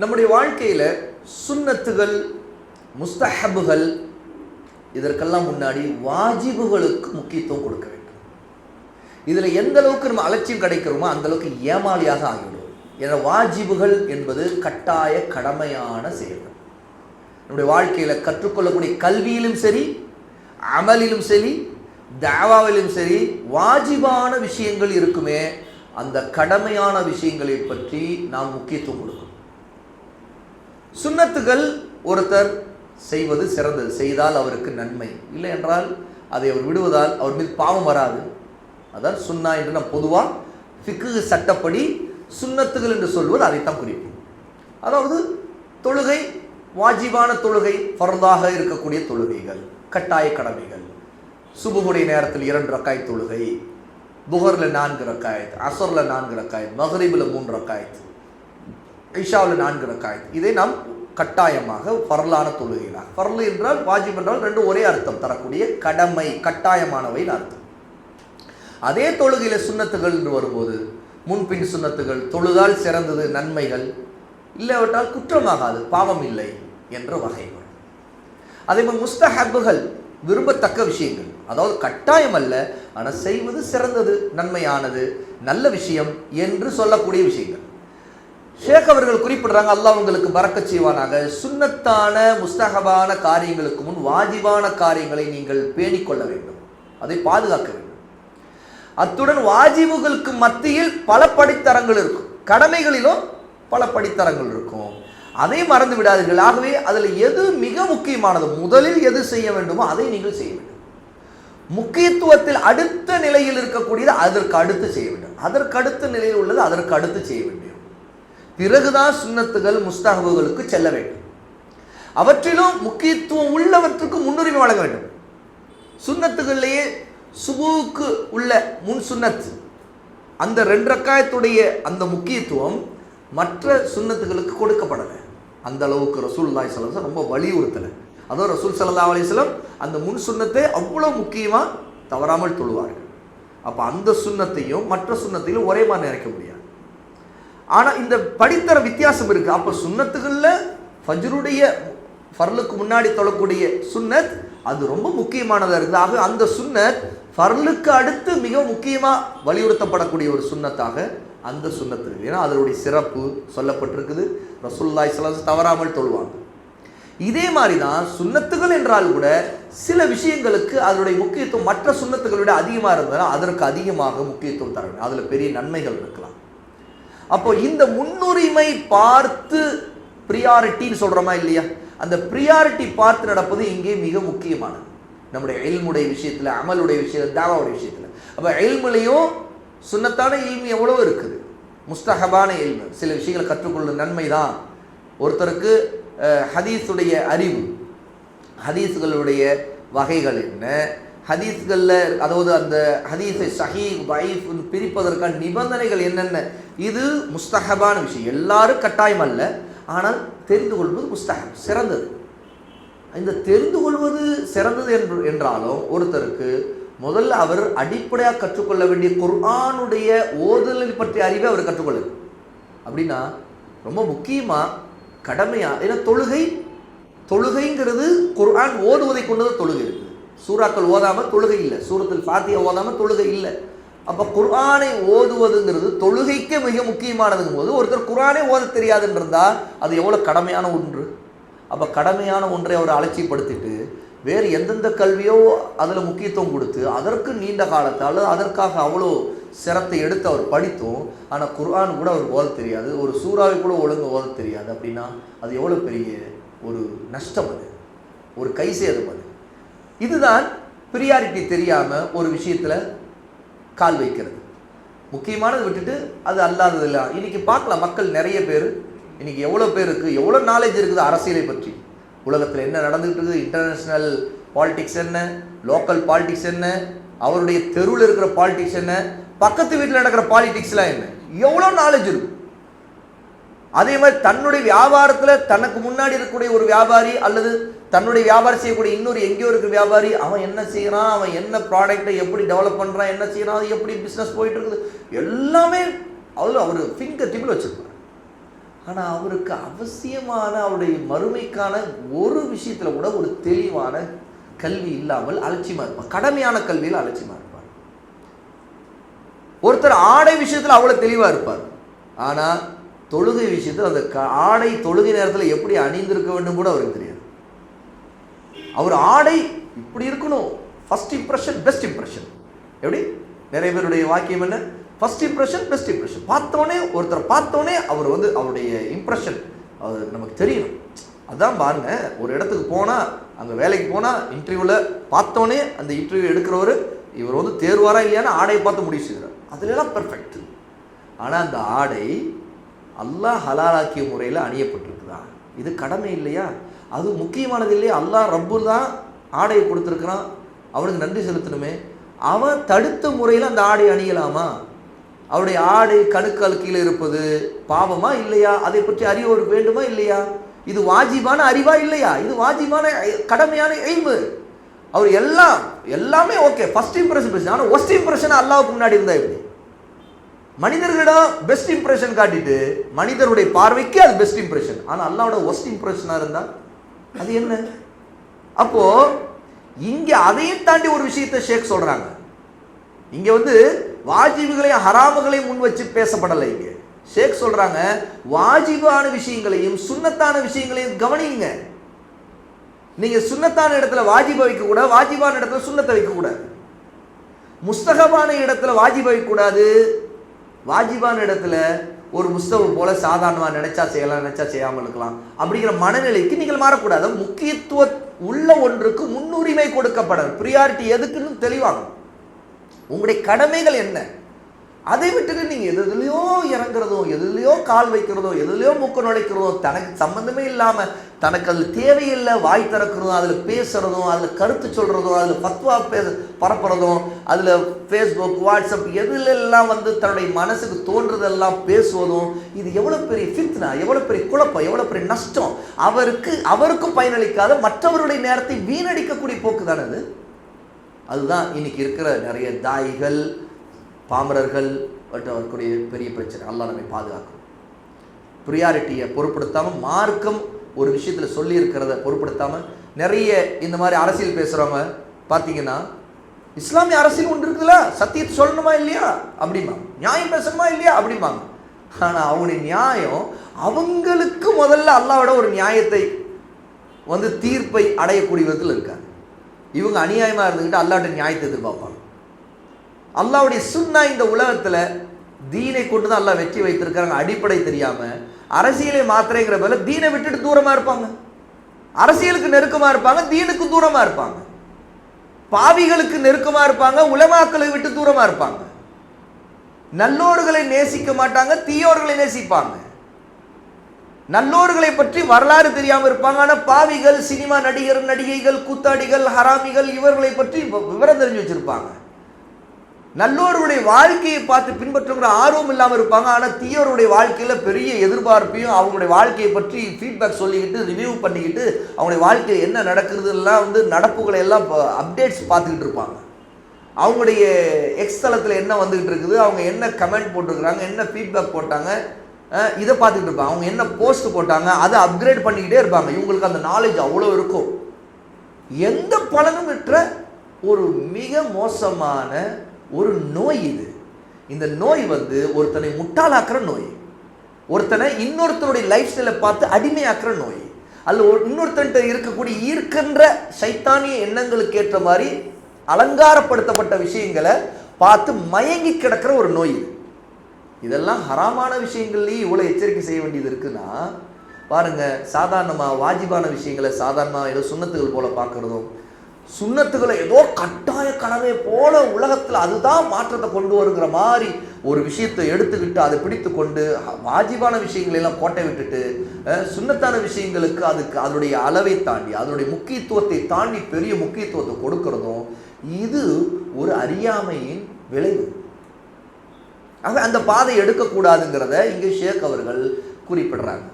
நம்முடைய வாழ்க்கையில் சுண்ணத்துகள் முஸ்தஹபுகள் இதற்கெல்லாம் முன்னாடி வாஜிபுகளுக்கு முக்கியத்துவம் கொடுக்க வேண்டும். இதில் எந்த அளவுக்கு நம்ம அலட்சியம் கிடைக்கிறோமோ அந்த அளவுக்கு ஏமாளியாக ஆகிவிடும் என வாஜிபுகள் என்பது கட்டாய கடமையான செயல்கள். நம்முடைய வாழ்க்கையில் கற்றுக்கொள்ளக்கூடிய கல்வியிலும் சரி அமலிலும் சரி தாவாவிலும் சரி வாஜிபான விஷயங்கள் இருக்குமே அந்த கடமையான விஷயங்களை பற்றி நாம் முக்கியத்துவம் கொடுக்கணும். சுண்ணத்துகள் ஒருத்தர் செய்வது சிறந்தது. செய்தால் அவருக்கு நன்மை. இல்லை என்றால் அதை அவர் விடுவதால் அவர் மீது பாவம் வராது. அதான் சுண்ணா என்று நாம் பொதுவாக ஃபிக்கு சட்டப்படி சுன்னத்துகள் என்று சொல்வது அதைத்தான் குறிப்போம் அதாவது தொழுகை வாஜிபான தொழுகை பரந்தாக இருக்கக்கூடிய தொழுகைகள் கட்டாய கடமைகள். சுபுகுடைய நேரத்தில் இரண்டு ரக்காய் தொழுகை புகரில் நான்கு ரக்காயத் அசரில் நான்கு ரக்காயத் மகரிபில் மூன்று ரக்காயத். ஐஷாவில் நான்கு ரக்காயத். இதை நாம் கட்டாயமாக பரலான தொழுகைகளாக பரல் என்றால் வாஜிப் என்றால் ரெண்டும் ஒரே அர்த்தம். தரக்கூடிய கடமை கட்டாயமானவைன்னு அர்த்தம். அதே தொழுகையில் சுண்ணத்துகள் என்று வரும்போது முன்பின் சுண்ணத்துகள் தொழுதால் சிறந்தது நன்மைகள் இல்லாவிட்டால் குற்றமாகாது பாவம் இல்லை என்ற வகை அதே மாதிரி முஸ்தஹபுகள் விரும்பத்தக்க விஷயங்கள். அதாவது கட்டாயம் அல்ல ஆனால் செய்வது சிறந்தது நன்மையானது நல்ல விஷயம் என்று சொல்லக்கூடிய விஷயங்கள். ஷேக் அவர்கள் குறிப்பிடுறாங்க அல்லாஹ் உங்களுக்கு பறக்க செய்வானாக. சுண்ணத்தான முஸ்தகபான காரியங்களுக்கு முன் வாஜிபான காரியங்களை நீங்கள் பேணிக்கொள்ள வேண்டும். அதை பாதுகாக்க வேண்டும். அத்துடன் வாஜிபுகளுக்கு மத்தியில் பல படித்தரங்கள் இருக்கும். கடமைகளிலும் பல படித்தரங்கள் இருக்கும். அதை மறந்து விடாதீர்கள். ஆகவே அதில் எது மிக முக்கியமானது முதலில் எது செய்ய வேண்டுமோ அதை நீங்கள் செய்ய வேண்டும். முக்கியத்துவத்தில் அடுத்த நிலையில் இருக்கக்கூடியது அதற்கு அடுத்து செய்ய வேண்டும். அதற்கு அடுத்த நிலையில் உள்ளது அதற்கு அடுத்து செய்ய வேண்டும் பிறகுதான் சுண்ணத்துகள் முஸ்தகபுகளுக்கு செல்ல வேண்டும். அவற்றிலும் முக்கியத்துவம் உள்ளவற்றுக்கு முன்னுரிமை வழங்க வேண்டும். சுண்ணத்துகள்லேயே சுபுவுக்கு உள்ள முன் சுன்னத் அந்த ரெண்டு ரக்காயத்துடைய அந்த முக்கியத்துவம் மற்ற சுண்ணத்துகளுக்கு கொடுக்கப்படலை. அந்த அளவுக்கு ரசூல்லாய் சலம் ரொம்ப வலியுறுத்தலை. அதோ ரசூல் சல்லா அலிஸ்லம் அந்த முன் சுண்ணத்தை அவ்வளோ முக்கியமாக தவறாமல் தொழுவார்கள். அப்போ அந்த சுண்ணத்தையும் மற்ற சுண்ணத்தையும் ஒரே மாதிரி நினைக்க முடியாது. ஆனால் இந்த படித்தர வித்தியாசம் இருக்குது அப்போ சுண்ணத்துகளில் ஃபஜ்ருடைய ஃபர்லுக்கு முன்னாடி தொழக்கூடிய சுன்னத் அது ரொம்ப முக்கியமானதாக இருக்குது ஆக அந்த சுன்னத் ஃபர்லுக்கு அடுத்து மிக முக்கியமாக வலியுறுத்தப்படக்கூடிய ஒரு சுன்னத்தாக அந்த சுண்ணத்து இருக்குது ஏன்னா அதனுடைய சிறப்பு சொல்லப்பட்டிருக்குது. ரசுல்லாய் சிலர் தவறாமல் தொழுவாங்க. இதே மாதிரி தான் சுண்ணத்துகள் என்றால் கூட சில விஷயங்களுக்கு அதனுடைய முக்கியத்துவம் மற்ற சுண்ணத்துகளை விட அதிகமாக இருந்ததுன்னா அதற்கு அதிகமாக முக்கியத்துவம் தர வேண்டும் அதில் பெரிய நன்மைகள் இருக்குது அப்போ இந்த முன்னுரிமை பார்த்து ப்ரியாரிட்டின்னு சொல்கிறோமா இல்லையா? அந்த ப்ரியாரிட்டி பார்த்து நடப்பது இங்கே மிக முக்கியமானது. நம்முடைய எல்முடைய விஷயத்தில் அமலுடைய விஷயத்தில் தாவாவுடைய விஷயத்தில். அப்போ எல்முலையும் சுண்ணத்தான இல்மு எவ்வளோ இருக்குது? முஸ்தகபான எல்மு சில விஷயங்களை கற்றுக்கொள்ளும் நன்மை தான் ஒருத்தருக்கு ஹதீஸுடைய அறிவு. ஹதீஸுகளுடைய வகைகள் என்ன? ஹதீஸ்களில் அதாவது அந்த ஹதீஸை சஹி வைஃப் பிரிப்பதற்கான நிபந்தனைகள் என்னென்ன? இது முஸ்தகபான விஷயம். எல்லாரும் கட்டாயம் அல்ல ஆனால் தெரிந்து கொள்வது முஸ்தகம் சிறந்தது. இந்த தெரிந்து கொள்வது சிறந்தது என்று என்றாலும் ஒருத்தருக்கு முதல்ல அவர் அடிப்படையாக கற்றுக்கொள்ள வேண்டிய குர்ஆனுடைய ஓதுதலில் பற்றிய அறிவை அவர் கற்றுக்கொள்ளு அப்படின்னா ரொம்ப முக்கியமாக கடமையாக ஏன்னா தொழுகை தொழுகைங்கிறது குர்ஆன் ஓதுவதை கொண்டது தொழுகை இருக்குது சூறாக்கள் ஓதாமல் தொழுகை இல்லை. சூரத்தில் ஃபாத்தியா ஓதாமல் தொழுகை இல்லை. அப்போ குர்ஆனை ஓதுவதுங்கிறது தொழுகைக்கு மிக முக்கியமானதுங்கும் போது ஒருத்தர் குர்ஆனே ஓத தெரியாதுன்றிருந்தால் அது எவ்வளோ கடமையான ஒன்று? அப்போ கடமையான ஒன்றை அவர் அலட்சியப்படுத்திட்டு வேறு எந்தெந்த கல்வியோ அதில் முக்கியத்துவம் கொடுத்து அதற்கு நீண்ட காலத்தால் அதற்காக அவ்வளோ சிரத்தை எடுத்து அவர் படித்தோம். ஆனால் குர்ஆன் கூட அவர் ஓத தெரியாது. ஒரு சூறாவை கூட ஒழுங்கு ஓத தெரியாது அப்படின்னா அது எவ்வளோ பெரிய ஒரு நஷ்டம் அது. ஒரு கை சேதம் அது. இதுதான் ப்ரியாரிட்டி தெரியாமல் ஒரு விஷயத்தில் கால் வைக்கிறது. முக்கியமானது விட்டுட்டு அது அல்லாதது இல்லை. இன்றைக்கி பார்க்கலாம் மக்கள் நிறைய பேர் இன்றைக்கி எவ்வளோ பேருக்கு எவ்வளோ நாலேஜ் இருக்குது அரசியலை பற்றி. உலகத்தில் என்ன நடந்துகிட்டு இருக்குது இன்டர்நேஷ்னல் பாலிடிக்ஸ் என்ன லோக்கல் பாலிடிக்ஸ் என்ன அவருடைய தெருவில் இருக்கிற பாலிடிக்ஸ் என்ன பக்கத்து வீட்டில் நடக்கிற பாலிடிக்ஸ்லாம் என்ன? எவ்வளோ நாலேஜ் இருக்கும் அதே மாதிரி தன்னுடைய வியாபாரத்தில் தனக்கு முன்னாடி இருக்கக்கூடிய ஒரு வியாபாரி அல்லது தன்னுடைய வியாபாரம் செய்யக்கூடிய இன்னொரு எங்கேயோ இருக்கிற வியாபாரி அவன் என்ன செய்கிறான் அவன் என்ன ப்ராடக்டை எப்படி டெவலப் பண்ணுறான் என்ன செய்கிறான் அது எப்படி பிஸ்னஸ் போயிட்டு இருக்குது எல்லாமே அதில் அவர் ஃபிங்கர் டிப்பில் வச்சுருப்பார். ஆனால் அவருக்கு அவசியமான அவருடைய மறுமைக்கான ஒரு விஷயத்தில் கூட ஒரு தெளிவான கல்வி இல்லாமல் அலட்சியமாக இருப்பார். கடமையான கல்வியில் அலட்சியமாக இருப்பார். ஒருத்தர் ஆடை விஷயத்தில் அவ்வளோ தெளிவாக இருப்பார். ஆனால் தொழுகை விஷயத்தில் அந்த க ஆடை தொழுகை நேரத்தில் எப்படி அணிந்திருக்க வேண்டும் கூட அவருக்கு தெரியாது. அவர் ஆடை இப்படி இருக்கணும். ஃபஸ்ட் இம்ப்ரெஷன் பெஸ்ட் இம்ப்ரெஷன் எப்படி? நிறைய பேருடைய வாக்கியம் என்ன? ஃபஸ்ட் இம்ப்ரெஷன் பெஸ்ட் இம்ப்ரெஷன் பார்த்தோன்னே ஒருத்தர் பார்த்தோன்னே அவர் வந்து அவருடைய இம்ப்ரெஷன் அது நமக்கு தெரியணும். அதான் பாருங்க ஒரு இடத்துக்கு போனால் அங்கே வேலைக்கு போனால் இன்டர்வியூவில் பார்த்தோன்னே அந்த இன்டர்வியூ எடுக்கிறவர் இவர் வந்து தேர்வாரா இல்லையான்னு ஆடையை பார்த்து முடிவு செய்கிறார் அதுலலாம் பெர்ஃபெக்ட் ஆனால் அந்த ஆடை அல்லாஹ் ஹலாலாக்கிய முறையில் அணியப்பட்டிருக்குதா? இது கடமை இல்லையா? அது முக்கியமானது இல்லையா? அல்லாஹ் ரப்பு தான் ஆடையை கொடுத்துருக்குறான். அவனுக்கு நன்றி செலுத்தணுமே. அவன் தடுத்த முறையில் அந்த ஆடை அணியலாமா? அவருடைய ஆடை கணுக்கால் கீழே இருப்பது பாவமா இல்லையா? அதை பற்றி அறிவு வேண்டுமா இல்லையா? இது வாஜிபான அறிவா இல்லையா? இது வாஜிபான கடமையான எய்மு. அவர் எல்லாம் எல்லாமே ஓகே ஃபஸ்ட் இம்ப்ரெஷன் ஆனால் ஒஸ்ட் இம்ப்ரெஷன் அல்லாவுக்கு முன்னாடி இருந்தா எப்படி? மனிதர்களிடம் பெஸ்ட் இம்ப்ரெஷன் காட்டிட்டு மனிதருடைய பார்வைக்கு அது பெஸ்ட் இம்ப்ரெஷன் ஆனால் அல்லாவோட ஒஸ்ட் இம்ப்ரெஷனாக இருந்தால் அது என்ன? அப்போ இங்கே அதையும் தாண்டி ஒரு விஷயத்தை ஷேக் சொல்கிறாங்க இங்கே வந்து வாஜிபுகளையும் ஹராமுகளையும் முன் வச்சு பேசப்படலை இங்கே. ஷேக் சொல்றாங்க வாஜிபான விஷயங்களையும் சுன்னத்தான விஷயங்களையும் கவனிங்க நீங்க சுன்னத்தான இடத்துல வாஜிப வைக்க கூடாது வாஜிபான இடத்துல சுண்ணத்தை வைக்க கூடாது இடத்துல வாஜிப வைக்க கூடாது வாஜிபான இடத்துல ஒரு முஸ்தவ போல சாதாரணமாக நினைச்சா செய்யலாம் நினைச்சா செய்யாமல் இருக்கலாம். அப்படிங்கிற மனநிலைக்கு நீங்கள் மாறக்கூடாது. முக்கியத்துவ உள்ள ஒன்றுக்கு முன்னுரிமை கொடுக்கப்பட ப்ரியாரிட்டி எதுக்குன்னு தெளிவாகும் உங்களுடைய கடமைகள் என்ன? அதை விட்டுட்டு நீங்கள் எதுலையோ இறங்குறதோ எதுலையோ கால் வைக்கிறதோ எதுலையோ மூக்க நுழைக்கிறதோ தனக்கு சம்மந்தமே இல்லாமல் தனக்கு அது தேவையில்லை வாய் திறக்கிறதும் அதில் பேசுகிறதும் அதில் கருத்து சொல்கிறதும் அதில் பத்வா பே பரப்புறதும் அதில் ஃபேஸ்புக் வாட்ஸ்அப் எதுல எல்லாம் வந்து தன்னுடைய மனசுக்கு தோன்றதெல்லாம் பேசுவதும் இது எவ்வளோ பெரிய ஃபித்னா எவ்வளோ பெரிய குழப்பம் எவ்வளோ பெரிய நஷ்டம்? அவருக்கு அவருக்கும் பயனளிக்காத மற்றவருடைய நேரத்தை வீணடிக்கக்கூடிய போக்கு தானது அது அதுதான் இன்னைக்கு இருக்கிற நிறைய தாய்கள் பாமரர்கள் வரக்கூடிய அவர்களுடைய பெரிய பிரச்சனை. அல்லா நம்மை பாதுகாக்கும். ப்ரியாரிட்டியை பொருட்படுத்தாமல் மார்க்கம் ஒரு விஷயத்தில் சொல்லியிருக்கிறத பொருட்படுத்தாமல் நிறைய இந்த மாதிரி அரசியல் பேசுகிறவங்க பார்த்தீங்கன்னா இஸ்லாமிய அரசியல் ஒன்று இருக்குதுல்ல சத்தியத்தை சொல்லணுமா இல்லையா? அப்படிம்பாங்க. நியாயம் பேசணுமா இல்லையா? அப்படிம்பாங்க. ஆனால் அவங்களுடைய நியாயம் அவங்களுக்கு முதல்ல அல்லாவோட ஒரு நியாயத்தை வந்து தீர்ப்பை அடையக்கூடிய விதத்தில் இருக்காங்க. இவங்க அநியாயமாக இருந்துக்கிட்டு அல்லாட்ட நியாயத்தை எதிர்பார்ப்பாங்க. அல்லாவுடைய சுன்னா இந்த உலகத்தில் தீனை கொண்டு தான் எல்லாம் வெற்றி வைத்திருக்கிறாங்க. அடிப்படை தெரியாமல் அரசியலை மாத்திரைங்கிற பேர்ல தீனை விட்டுட்டு தூரமாக இருப்பாங்க. அரசியலுக்கு நெருக்கமாக இருப்பாங்க தீனுக்கு தூரமாக இருப்பாங்க. பாவிகளுக்கு நெருக்கமாக இருப்பாங்க உலமாக்களை விட்டு தூரமாக இருப்பாங்க. நல்லோர்களை நேசிக்க மாட்டாங்க தீயோர்களை நேசிப்பாங்க. நல்லோர்களை பற்றி வரலாறு தெரியாமல் இருப்பாங்க. ஆனால் பாவிகள் சினிமா நடிகர் நடிகைகள் கூத்தாடிகள் ஹராமிகள் இவர்களை பற்றி விவரம் தெரிஞ்சு வச்சிருப்பாங்க. நல்லோருடைய வாழ்க்கையை பார்த்து பின்பற்றுங்கிற ஆர்வம் இல்லாமல் இருப்பாங்க. ஆனால் தீயோருடைய வாழ்க்கையில் பெரிய எதிர்பார்ப்பையும் அவங்களுடைய வாழ்க்கையை பற்றி ஃபீட்பேக் சொல்லிக்கிட்டு ரிவ்யூ பண்ணிக்கிட்டு அவங்களுடைய வாழ்க்கையில் என்ன நடக்குது எல்லாம் வந்து நடப்புகளை எல்லாம் அப்டேட்ஸ் பார்த்துக்கிட்டு இருப்பாங்க. அவங்களுடைய எக்ஸ் தளத்தில் என்ன வந்துகிட்டு இருக்குது அவங்க என்ன கமெண்ட் போட்டிருக்கிறாங்க என்ன ஃபீட்பேக் போட்டாங்க இதை பார்த்துக்கிட்டு இருப்பாங்க. அவங்க என்ன போஸ்ட் போட்டாங்க அதை அப்கிரேட் பண்ணிக்கிட்டே இருப்பாங்க. இவங்களுக்கு அந்த நாலேஜ் அவ்வளோ இருக்கும். எந்த பலனும் பெற்ற ஒரு மிக மோசமான ஒரு நோய் இது. இந்த நோய் வந்து ஒருத்தனை முட்டாளாக்குற நோய். ஒருத்தனை இன்னொருத்தனுடைய லைஃப் ஸ்டைலை பார்த்து அடிமையாக்குற நோய். அல்ல இன்னொருத்தன்ட்ட இருக்கக்கூடிய ஈர்க்கின்ற சைத்தானிய எண்ணங்களுக்கு ஏற்ற மாதிரி அலங்காரப்படுத்தப்பட்ட விஷயங்களை பார்த்து மயங்கி கிடக்கிற ஒரு நோய் இது. இதெல்லாம் ஹராமான விஷயங்கள்லேயும் இவ்வளோ எச்சரிக்கை செய்ய வேண்டியது இருக்குன்னா பாருங்க சாதாரணமாக வாஜிபான விஷயங்களை சாதாரணமாக ஏதோ சுண்ணத்துகள் போல் பார்க்குறதும் சுண்ணத்துகளை ஏதோ கட்டாய கடமை போல உலகத்தில் அதுதான் மாற்றத்தை கொண்டு வருகிற மாதிரி ஒரு விஷயத்தை எடுத்துக்கிட்டு அதை பிடித்து கொண்டு வாஜிபான விஷயங்களை எல்லாம் கோட்டை விட்டுட்டு சுண்ணத்தான விஷயங்களுக்கு அதுக்கு அதனுடைய அளவை தாண்டி அதனுடைய முக்கியத்துவத்தை தாண்டி பெரிய முக்கியத்துவத்தை கொடுக்கறதும் இது ஒரு அறியாமையின் விளைவு. ஆக அந்த பாதை எடுக்கக்கூடாதுங்கிறத இங்கே ஷேக் அவர்கள் குறிப்பிடுறாங்க.